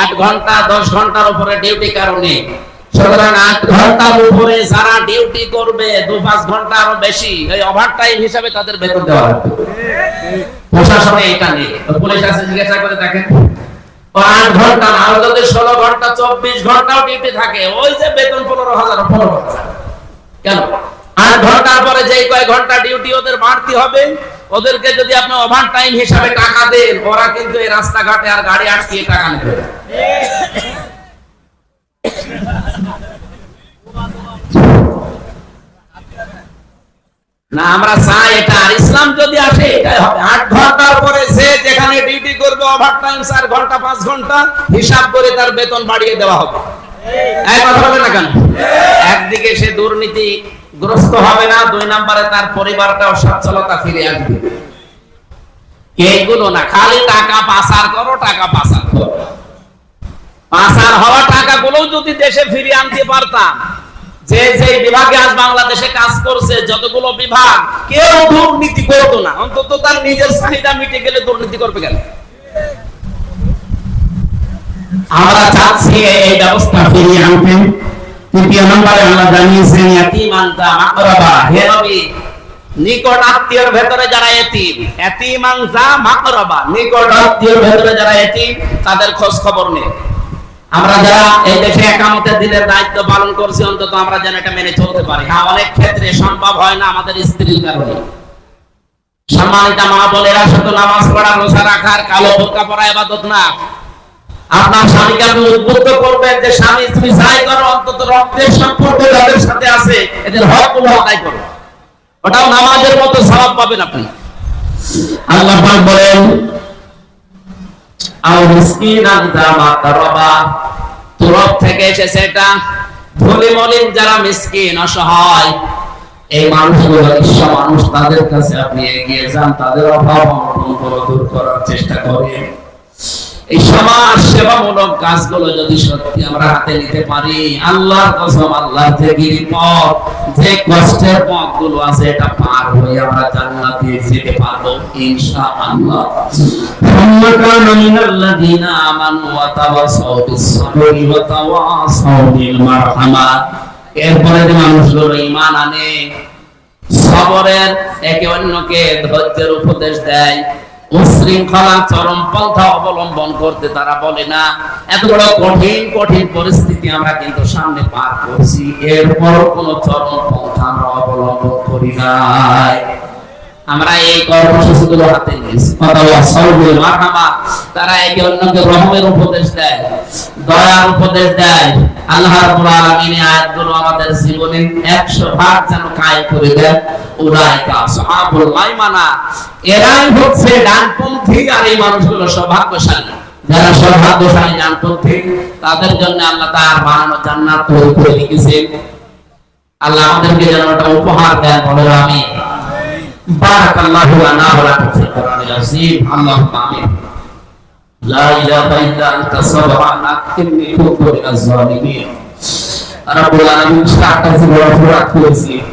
আট ঘণ্টা দশ ঘণ্টার উপরে ডিউটি কারণে। সুতরাং আট ঘণ্টার উপরে যারা ডিউটি করবে দু পাঁচ ঘণ্টা আরও বেশি। এই ওভার টাইম হিসাবে তাদের বেতন দেওয়া হবে প্রশাসনে এটা নেই। পুলিশ আছে জিজ্ঞাসা করে দেখেন। আট ঘণ্টা না যদি ষোলো ঘণ্টা চব্বিশ ঘন্টাও ডিউটি থাকে ওই যে বেতন পনেরো হাজার পনেরো হাজার। কেন? আট ঘণ্টার পরে যেই কয় ঘণ্টা ডিউটি ওদের বাড়তি হবে? ওদেরকে যদি আপনি ওভার টাইম হিসাবে টাকা দেন, ওরা কিন্তু এই রাস্তাঘাটে আর গাড়ি আটকিয়ে টাকা নেবে না। আমরা চাই এটা। আর ইসলাম যদি আসে, এটাই হবে। আট ঘণ্টার পরে যেখানে ডিউটি করবে ওভার টাইম চার ঘণ্টা, পাঁচ ঘণ্টা, হিসাব করে তার বেতন বাড়িয়ে দেওয়া হবে। এক কথা না কেন? একদিকে সে দুর্নীতি গ্রস্ত হবে না, দুই নম্বরে তার পরিবারটাও সচ্ছলতা ফিরে আসবে। এইগুলো না, খালি টাকা পাচার করো, টাকা পাচার করো। পাচার হওয়া টাকাগুলো যদি দেশে ফিরিয়ে আনতে পারতাম, যে যে বিভাগে আজ বাংলাদেশে কাজ করছে, যতগুলো বিভাগ, কেউ দুর্নীতি করতো না। অন্তত তার নিজের চাহিদা মিটে গেলে দুর্নীতি করবে কেন? আমরা চাচ্ছি এই ব্যবস্থা ফিরিয়ে আনতে। তৃতীয় নম্বরে আমরা জানিয়েছেন ইয়াতিমান তা মাকরাবা। হে নবী, নিকট আত্মীয়র ভেতরে যারা এতিম এতিমান যা মাকরাবা। নিকট আত্মীয়র ভেতরে যারা এতিম তাদের খোঁজ খবর নেই আমরা যারা এই দেশে একামতের দিনের দায়িত্ব পালন করছি, অন্তত আমরা যেন এটা মেনে চলতে পারি। হ্যাঁ অনেক ক্ষেত্রে সম্ভব হয় না আমাদের স্ত্রীর কারণে। সম্মানিত মা বোনেরা, শুধু নামাজ পড়া, রোজা রাখার কালো বোরকা পরা ইবাদত না। আপনার স্বামীকে আপনি উদ্বুদ্ধ করবেন যে স্বামী, তুমি যাই করো, অন্তত রক্তের সম্পর্ক যাদের সাথে আছে, এদের হক আদায় করো। ওটাও নামাজের মতো সওয়াব পাবেন আপনি। আল্লাহ পাক বলেন আও তুরব থেকে এসেছে এটা ধনী মলিন যারা মিসকিন, অসহায়। এই মানুষগুলো মানুষ, তাদের কাছে আপনি এগিয়ে যান, তাদের অভাব অনটন দূর করার চেষ্টা করেন। এই সমাজ সেবামূলক কাজগুলো যদি সত্যি আমরা হাতে নিতে পারি আল্লাহর কসম আল্লাহ থেকে পথ যে কষ্টের পথগুলো আছে এটা পার হয়ে আমরা জান্নাতে যেতে পারবো ইনশাআল্লাহ ثم كان من الذين آمنوا وتواصوا بالصبر وتواصوا بالمرحمة এরপরে যে মানুষগুলো ঈমান আনে সবরের একে অন্যকে ধৈর্যের উপদেশ দেয় উশৃঙ্খলা চরম পন্থা অবলম্বন করতে তারা বলে না। এত বড় কঠিন কঠিন পরিস্থিতি আমরা কিন্তু সামনে পার করছি। এরপর কোন চরম পন্থা আমরা অবলম্বন করি নাই। আমরা এই কর্মসূচিগুলো হাতে নিয়েছি। মারহামা তারা একে অন্যকে রহমের উপদেশ দেয়, দয়ার উপদেশ দেয়। আয়াতগুলো আমাদের জীবনে 100 ভাগ যেন করে তাদের জন্য আল্লাহ তার আমাদেরকে যেন উপহার দেন আমি لا إله إلا أنت سبحانك إني كنت من الظالمين رب العالمين شاكر في الوفرات كويسين